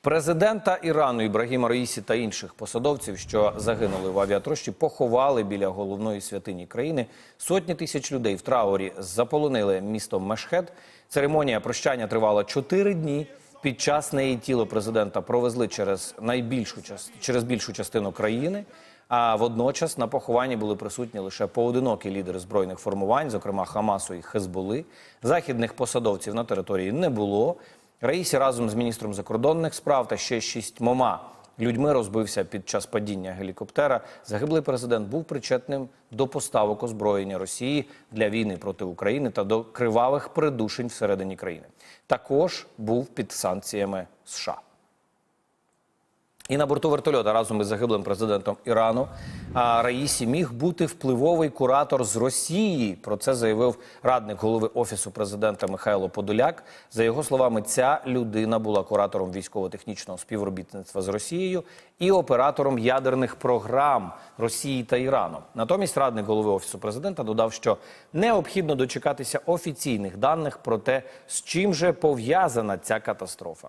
Президента Ірану Ібрагіма Раїсі та інших посадовців, що загинули в авіатрощі, поховали біля головної святині країни. Сотні тисяч людей в траурі заполонили місто Мешхед. Церемонія прощання тривала чотири дні. Під час неї тіло президента провезли через найбільшу через більшу частину країни. А водночас на похованні були присутні лише поодинокі лідери збройних формувань, зокрема Хамасу і Хезболи. Західних посадовців на території не було. Раїсі разом з міністром закордонних справ та ще шістьмома людьми розбився під час падіння гелікоптера. Загиблий президент був причетним до поставок озброєння Росії для війни проти України та до кривавих придушень всередині країни. Також був під санкціями США. І на борту вертольота разом із загиблим президентом Ірану Раїсі міг бути впливовий куратор з Росії. Про це заявив радник голови офісу президента Михайло Подоляк. За його словами, ця людина була куратором військово-технічного співробітництва з Росією і оператором ядерних програм Росії та Ірану. Натомість радник голови офісу президента додав, що необхідно дочекатися офіційних даних про те, з чим же пов'язана ця катастрофа.